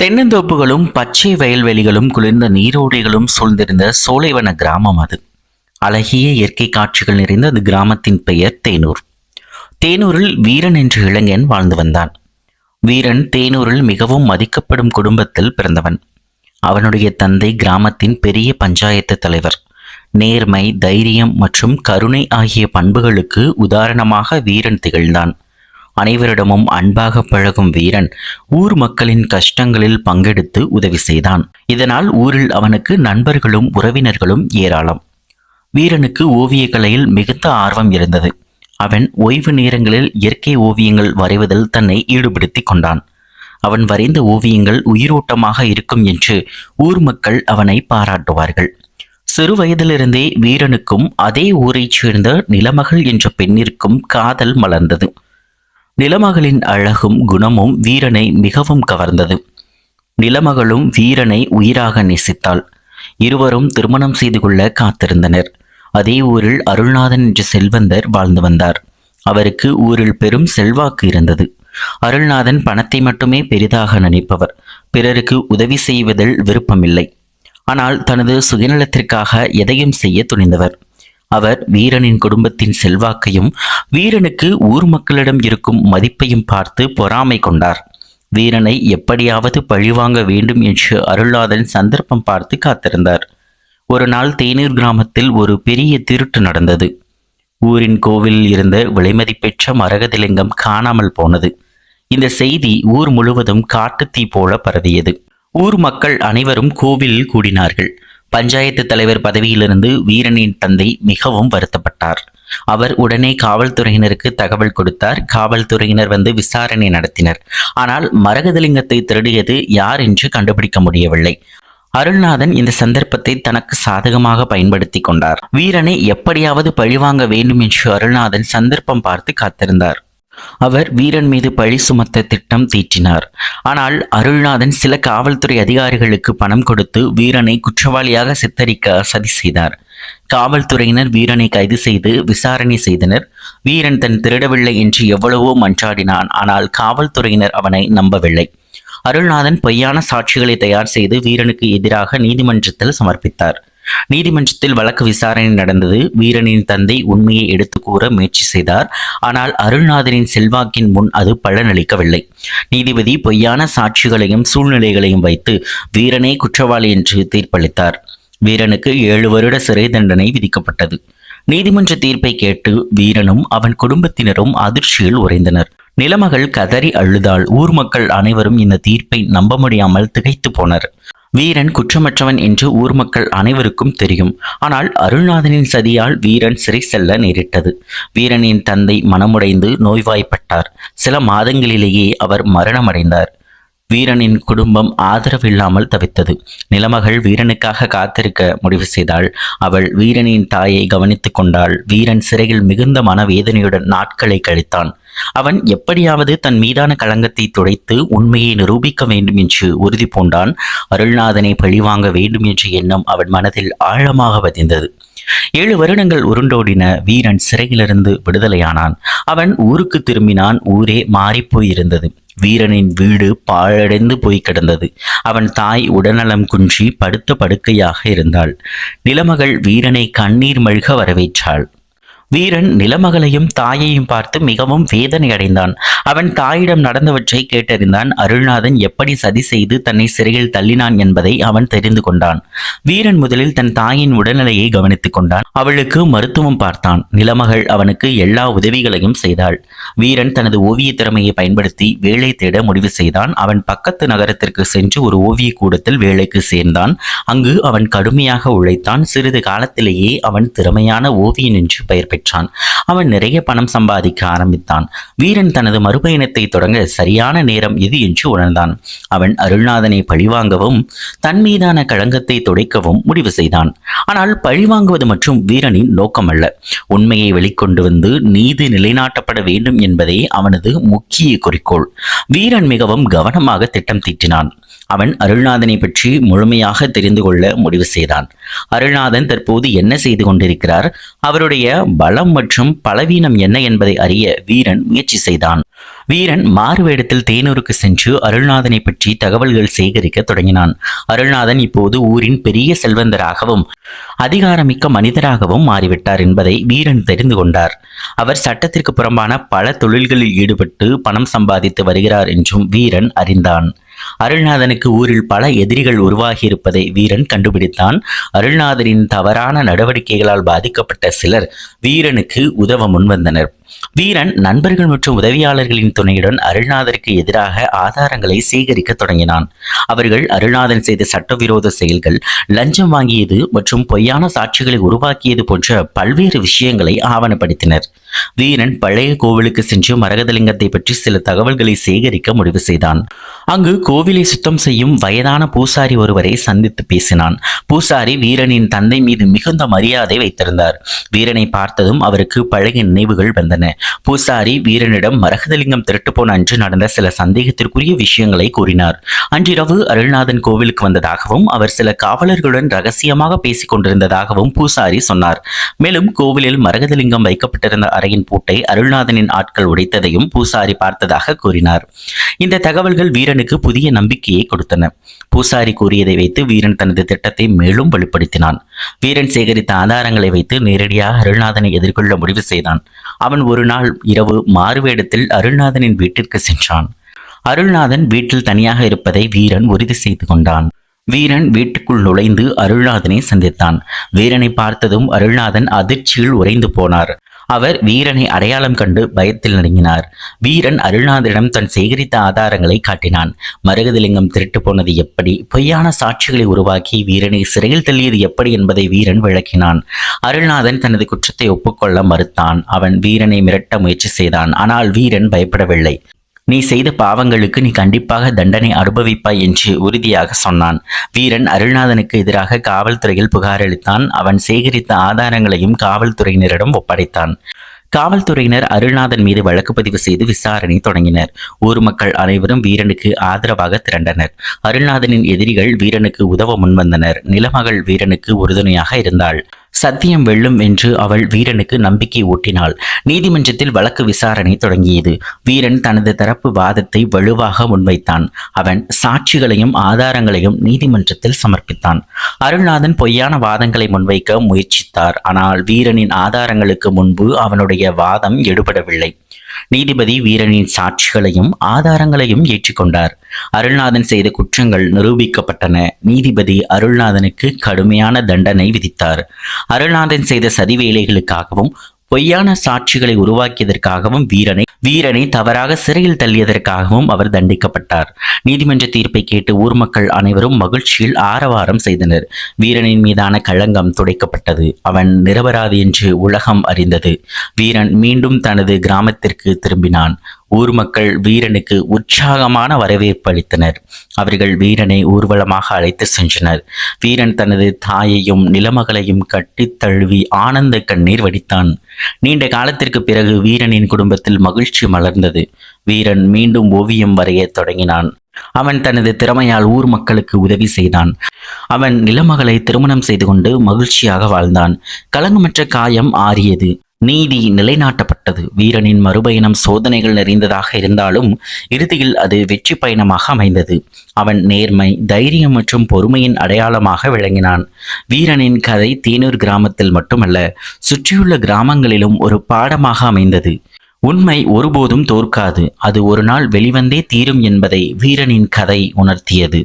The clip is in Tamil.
தென்னந்தோப்புகளும் பச்சை வயல்வெளிகளும் குளிர்ந்த நீரோடைகளும் சூழ்ந்திருந்த சோலைவன கிராமம் அது. அழகிய இயற்கை காட்சிகள் நிறைந்த அது கிராமத்தின் பெயர் தேனூர். தேனூரில் வீரன் என்ற இளைஞன் வாழ்ந்து வந்தான். வீரன் தேனூரில் மிகவும் மதிக்கப்படும் குடும்பத்தில் பிறந்தவன். அவனுடைய தந்தை கிராமத்தின் பெரிய பஞ்சாயத்து தலைவர். நேர்மை தைரியம் மற்றும் கருணை ஆகிய பண்புகளுக்கு உதாரணமாக வீரன் திகழ்ந்தான். அனைவரிடமும் அன்பாக பழகும் வீரன் ஊர் மக்களின் கஷ்டங்களில் பங்கெடுத்து உதவி செய்தான். இதனால் ஊரில் அவனுக்கு நண்பர்களும் உறவினர்களும் ஏராளம். வீரனுக்கு ஓவிய கலையில் மிகுந்த ஆர்வம் இருந்தது. அவன் ஓய்வு நேரங்களில் இயற்கை ஓவியங்கள் வரைவதில் தன்னை ஈடுபடுத்தி கொண்டான். அவன் வரைந்த ஓவியங்கள் உயிரோட்டமாக இருக்கும் என்று ஊர் மக்கள் அவனை பாராட்டுவார்கள். சிறு வயதிலிருந்தே வீரனுக்கும் அதே ஊரைச் சேர்ந்த நிலமகள் என்ற பெண்ணிற்கும் காதல் மலர்ந்தது. நிலமகளின் அழகும் குணமும் வீரனை மிகவும் கவர்ந்தது. நிலமகளும் வீரனை உயிராக நேசித்தாள். இருவரும் திருமணம் செய்து கொள்ள காத்திருந்தனர். அதே ஊரில் அருள்நாதன் என்ற செல்வந்தர் வாழ்ந்து வந்தார். அவருக்கு ஊரில் பெரும் செல்வாக்கு இருந்தது. அருள்நாதன் பணத்தை மட்டுமே பெரிதாக நினைப்பவர். பிறருக்கு உதவி செய்வதில் விருப்பமில்லை. ஆனால் தனது சுயநலத்திற்காக எதையும் செய்ய துணிந்தவர். அவர் வீரனின் குடும்பத்தின் செல்வாக்கையும் வீரனுக்கு ஊர் மக்களிடம் இருக்கும் மதிப்பையும் பார்த்து பொறாமை கொண்டார். வீரனை எப்படியாவது பழிவாங்க வேண்டும் என்று அருளாதன் சந்தர்ப்பம் பார்த்து காத்திருந்தார். ஒரு நாள் தேனீர் கிராமத்தில் ஒரு பெரிய திருட்டு நடந்தது. ஊரின் கோவிலில் இருந்த விலைமதிப்பெற்ற மரகதிலிங்கம் காணாமல் போனது. இந்த செய்தி ஊர் முழுவதும் காட்டுத்தீ போல பரவியது. ஊர் மக்கள் அனைவரும் கோவிலில் கூடினார்கள். பஞ்சாயத்து தலைவர் பதவியிலிருந்து வீரனின் தந்தை மிகவும் வருத்தப்பட்டார். அவர் உடனே காவல்துறையினருக்கு தகவல் கொடுத்தார். காவல்துறையினர் வந்து விசாரணை நடத்தினர். ஆனால் மரகதலிங்கத்தை திருடியது யார் என்று கண்டுபிடிக்க முடியவில்லை. அருள்நாதன் இந்த சந்தர்ப்பத்தை தனக்கு சாதகமாக பயன்படுத்தி கொண்டார். வீரனை எப்படியாவது பழிவாங்க வேண்டும் என்று அருள்நாதன் சந்தர்ப்பம் பார்த்து காத்திருந்தார். அவர் வீரன் மீது பழி சுமத்த திட்டம் தீட்டினார் ஆனால் அருள்நாதன் சில காவல்துறை அதிகாரிகளுக்கு பணம் கொடுத்து வீரனை குற்றவாளியாக சித்தரிக்க சதி செய்தார். காவல்துறையினர் வீரனை கைது செய்து விசாரணை செய்தனர். வீரன் தன் திருடவில்லை என்று எவ்வளவோ மன்றாடினான். ஆனால் காவல்துறையினர் அவனை நம்பவில்லை. அருள்நாதன் பொய்யான சாட்சிகளை தயார் செய்து வீரனுக்கு எதிராக நீதிமன்றத்தில் சமர்ப்பித்தார். நீதிமன்றத்தில் வழக்கு விசாரணை நடந்தது. வீரனின் தந்தை உண்மையை எடுத்து கூற முயற்சி செய்தார். ஆனால் அருள்நாதனின் செல்வாக்கின் முன் அது பலனளிக்கவில்லை. நீதிபதி பொய்யான சாட்சிகளையும் சூழ்நிலைகளையும் வைத்து வீரனே குற்றவாளி என்று தீர்ப்பளித்தார். வீரனுக்கு ஏழு வருட சிறை தண்டனை விதிக்கப்பட்டது. நீதிமன்ற தீர்ப்பை கேட்டு வீரனும் அவன் குடும்பத்தினரும் அதிர்ச்சியில் உறைந்தனர். நிலமகள் கதறி அழுதாள் ஊர் மக்கள் அனைவரும் இந்த தீர்ப்பை நம்ப முடியாமல் திகைத்து போனர். வீரன் குற்றமற்றவன் என்று ஊர் மக்கள் அனைவருக்கும் தெரியும். ஆனால் அருள்நாதனின் சதியால் வீரன் சிறை செல்ல நேரிட்டது. வீரனின் தந்தை மனமுடைந்து நோய்வாய்ப்பட்டார். சில மாதங்களிலேயே அவர் மரணமடைந்தார். வீரனின் குடும்பம் ஆதரவில்லாமல் தவித்தது. நிலமகள் வீரனுக்காக காத்திருக்க முடிவு செய்தாள். அவள் வீரனின் தாயை கவனித்துக் கொண்டாள். வீரன் சிறையில் மிகுந்த மனவேதனையுடன் நாட்களை கழித்தான். அவன் எப்படியாவது தன் மீதான களங்கத்தை துடைத்து உண்மையை நிரூபிக்க வேண்டும் என்று உறுதி பூண்டான். அருள்நாதனை பழிவாங்க வேண்டும் என்ற எண்ணம் அவன் மனதில் ஆழமாக பதிந்தது. ஏழு வருடங்கள் உருண்டோடின வீரன் சிறையிலிருந்து விடுதலையானான். அவன் ஊருக்கு திரும்பினான் ஊரே மாறிப்போயிருந்தது வீரனின் வீடு பாழடைந்து போய் கிடந்தது. அவன் தாய் உடல்நலம் குன்றி படுத்த படுக்கையாக இருந்தாள். நிலமகள் வீரனை கண்ணீர் மழ்க வரவேற்றாள். வீரன் நிலமகளையும் தாயையும் பார்த்து மிகவும் வேதனை அடைந்தான் அவன் தாயிடம் நடந்தவற்றை கேட்டறிந்தான். அருள்நாதன் எப்படி சதி செய்து தன்னை சிறையில் தள்ளினான் என்பதை அவன் தெரிந்து கொண்டான். வீரன் முதலில் தன் தாயின் உடல்நிலையை கவனித்துக் கொண்டான். அவளுக்கு மருத்துவம் பார்த்தான். நிலமகள் அவனுக்கு எல்லா உதவிகளையும் செய்தாள். வீரன் தனது ஓவிய திறமையை பயன்படுத்தி வேலை தேட முடிவு செய்தான். அவன் பக்கத்து நகரத்திற்கு சென்று ஒரு ஓவிய கூடத்தில் வேலைக்கு சேர்ந்தான். அங்கு அவன் கடுமையாக உழைத்தான். சிறிது காலத்திலேயே அவன் திறமையான ஓவியன் என்று பெயர் பெற்றான். பெற்றான் அவன் நிறைய பணம் சம்பாதிக்க ஆரம்பித்தான். வீரன் தனது மறுபயணத்தை தொடங்க சரியான நேரம் இது என்று உணர்ந்தான். அவன் அருள்நாதனை பழிவாங்கவும் தன் மீதான களங்கத்தை துடைக்கவும் முடிவு செய்தான். ஆனால் பழிவாங்குவது மற்றும் வீரனின் நோக்கமல்ல. உண்மையை வெளிக்கொண்டு வந்து நீதி நிலைநாட்டப்பட வேண்டும் என்பதே அவனது முக்கிய குறிக்கோள். வீரன் மிகவும் கவனமாக திட்டம் தீட்டினான். அவன் அருள்நாதனை பற்றி முழுமையாக தெரிந்து கொள்ள முடிவு செய்தான். அருள்நாதன் தற்போது என்ன செய்து கொண்டிருக்கிறார்? அவருடைய பலம் மற்றும் பலவீனம் என்ன என்பதை அறிய வீரன் முயற்சி செய்தான். வீரன் மாறுவேடத்தில் தேனூருக்கு சென்று அருள்நாதனை பற்றி தகவல்கள் சேகரிக்க தொடங்கினான். அருள்நாதன் இப்போது ஊரின் பெரிய செல்வந்தராகவும் அதிகாரமிக்க மனிதராகவும் மாறிவிட்டார் என்பதை வீரன் தெரிந்து கொண்டார். அவர் சட்டத்திற்கு புறம்பான பல தொழில்களில் ஈடுபட்டு பணம் சம்பாதித்து வருகிறார் என்றும் வீரன் அறிந்தான். அருள்நாதனுக்கு ஊரில் பல எதிரிகள் உருவாகியிருப்பதை வீரன் கண்டுபிடித்தான். அருள்நாதனின் தவறான நடவடிக்கைகளால் பாதிக்கப்பட்ட சிலர் வீரனுக்கு உதவ முன்வந்தனர். வீரன் நண்பர்கள் மற்றும் உதவியாளர்களின் துணையுடன் அருள்நாதருக்கு எதிராக ஆதாரங்களை சேகரிக்க தொடங்கினான். அவர்கள் அருள்நாதன் செய்த சட்டவிரோத செயல்கள் லஞ்சம் வாங்கியது மற்றும் பொய்யான சாட்சிகளை உருவாக்கியது போன்ற பல்வேறு விஷயங்களை ஆவணப்படுத்தினர். வீரன் பழைய கோவிலுக்கு சென்று மரகதலிங்கத்தை பற்றி சில தகவல்களை சேகரிக்க முடிவு செய்தான். அங்கு கோவிலை சுத்தம் செய்யும் வயதான பூசாரி ஒருவரை சந்தித்து பேசினான். பூசாரி வீரனின் தந்தை மீது மிகுந்த மரியாதை வைத்திருந்தார். வீரனை பார்த்ததும் அவருக்கு பழைய நினைவுகள் வந்தன. பூசாரி வீரனிடம் மரகதலிங்கம் திருட்டு போன அன்று நடந்த சில சந்தேகத்திற்குரிய விஷயங்களை கூறினார். அன்றிரவு அருள்நாதன் கோவிலுக்கு வந்ததாகவும் அவர் சில காவலர்களுடன் ரகசியமாக பேசிக் கொண்டிருந்ததாகவும் பூசாரி சொன்னார். மேலும் கோவிலில் மரகதலிங்கம் வைக்கப்பட்டிருந்த அறையின் பூட்டை அருள்நாதனின் ஆட்கள் உடைத்ததையும் பூசாரி பார்த்ததாக கூறினார். இந்த தகவல்கள் வீரனுக்கு புதிய நம்பிக்கையை கொடுத்தன. பூசாரி கூறியதை வைத்து வீரன் தனது திட்டத்தை மேலும் வலுப்படுத்தினான். வீரன் சேகரித்த ஆதாரங்களை வைத்து நேரடியாக அருள்நாதனை எதிர்கொள்ள முடிவு செய்தான். அவன் ஒரு நாள் இரவு மாறுவேடத்தில் அருள்நாதனின் வீட்டிற்கு சென்றான். அருள்நாதன் வீட்டில் தனியாக இருப்பதை வீரன் உறுதி செய்து கொண்டான். வீரன் வீட்டுக்குள் நுழைந்து அருள்நாதனை சந்தித்தான். வீரனை பார்த்ததும் அருள்நாதன் அதிர்ச்சியில் உறைந்து போனார். அவர் வீரனை அடையாளம் கண்டு பயத்தில் நடுங்கினார். வீரன் அருள்நாதனிடம் தன் சேகரித்த ஆதாரங்களை காட்டினான். மருகதலிங்கம் திருட்டு போனது எப்படி? பொய்யான சாட்சிகளை உருவாக்கி வீரனை சிறையில் தள்ளியது எப்படி என்பதை வீரன் விளக்கினான். அருள்நாதன் தனது குற்றத்தை ஒப்புக்கொள்ள மறுத்தான். அவன் வீரனை மிரட்ட முயற்சி செய்தான். ஆனால் வீரன் பயப்படவில்லை. நீ செய்த பாவங்களுக்கு நீ கண்டிப்பாக தண்டனை அனுபவிப்பாய் என்று உறுதியாக சொன்னான். வீரன் அருள்நாதனுக்கு எதிராக காவல்துறையில் புகார் அளித்தான். அவன் சேகரித்த ஆதாரங்களையும் காவல்துறையினரிடம் ஒப்படைத்தான். காவல்துறையினர் அருள்நாதன் மீது வழக்கு பதிவு செய்து விசாரணை தொடங்கினர். ஊர் மக்கள் அனைவரும் வீரனுக்கு ஆதரவாக திரண்டனர். அருள்நாதனின் எதிரிகள் வீரனுக்கு உதவ முன்வந்தனர். நிலமகள் வீரனுக்கு உறுதுணையாக இருந்தாள். சத்தியம் வெல்லும் என்று அவள் வீரனுக்கு நம்பிக்கை ஊட்டினாள். நீதிமன்றத்தில் வழக்கு விசாரணை தொடங்கியது. வீரன் தனது தரப்பு வாதத்தை வலுவாக முன்வைத்தான். அவன் சாட்சிகளையும் ஆதாரங்களையும் நீதிமன்றத்தில் சமர்ப்பித்தான். அருள்நாதன் பொய்யான வாதங்களை முன்வைக்க முயற்சித்தார். ஆனால் வீரனின் ஆதாரங்களுக்கு முன்பு அவனுடைய வாதம் எடுபடவில்லை. நீதிபதி வீரனின் சாட்சிகளையும் ஆதாரங்களையும் ஏற்றுக்கொண்டார். அருள்நாதன் செய்த குற்றங்கள் நிரூபிக்கப்பட்டன. நீதிபதி அருள்நாதனுக்கு கடுமையான தண்டனை விதித்தார். அருள்நாதன் செய்த சதி வேலைகளுக்காகவும் பொய்யான சாட்சிகளை உருவாக்கியதற்காகவும் வீரனை வீரனை தவறாக சிறையில் தள்ளியதற்காகவும் அவர் தண்டிக்கப்பட்டார். நீதிமன்ற தீர்ப்பை கேட்டு ஊர் மக்கள் அனைவரும் மகிழ்ச்சியில் ஆரவாரம் செய்தனர். வீரனின் மீதான களங்கம் துடைக்கப்பட்டது. அவன் நிரபராதி என்று உலகம் அறிந்தது. வீரன் மீண்டும் தனது கிராமத்திற்கு திரும்பினான். ஊர் மக்கள் வீரனுக்கு உற்சாகமான வரவேற்பு அளித்தனர். அவர்கள் வீரனை ஊர்வலமாக அழைத்து சென்றனர். வீரன் தனது தாயையும் நிலமகளையும் கட்டி தழுவி ஆனந்த கண்ணீர் வடித்தான். நீண்ட காலத்திற்கு பிறகு வீரனின் குடும்பத்தில் மகிழ்ச்சி மலர்ந்தது. வீரன் மீண்டும் ஓவியம் வரையத் தொடங்கினான். அவன் தனது திறமையால் ஊர் மக்களுக்கு உதவி செய்தான். அவன் நிலமகளை திருமணம் செய்து கொண்டு மகிழ்ச்சியாக வாழ்ந்தான். கலங்குமற்ற காயம் ஆறியது. நீதி நிலைநாட்டப்பட்டது. வீரனின் மறுபயணம் சோதனைகள் நிறைந்ததாக இருந்தாலும் இறுதியில் அது வெற்றி பயணமாக அமைந்தது. அவன் நேர்மை தைரியம் மற்றும் பொறுமையின் அடையாளமாக விளங்கினான். வீரனின் கதை தேனூர் கிராமத்தில் மட்டுமல்ல சுற்றியுள்ள கிராமங்களிலும் ஒரு பாடமாக அமைந்தது. உண்மை ஒருபோதும் தோற்காது. அது ஒரு நாள் வெளிவந்தே தீரும் என்பதை வீரனின் கதை உணர்த்தியது.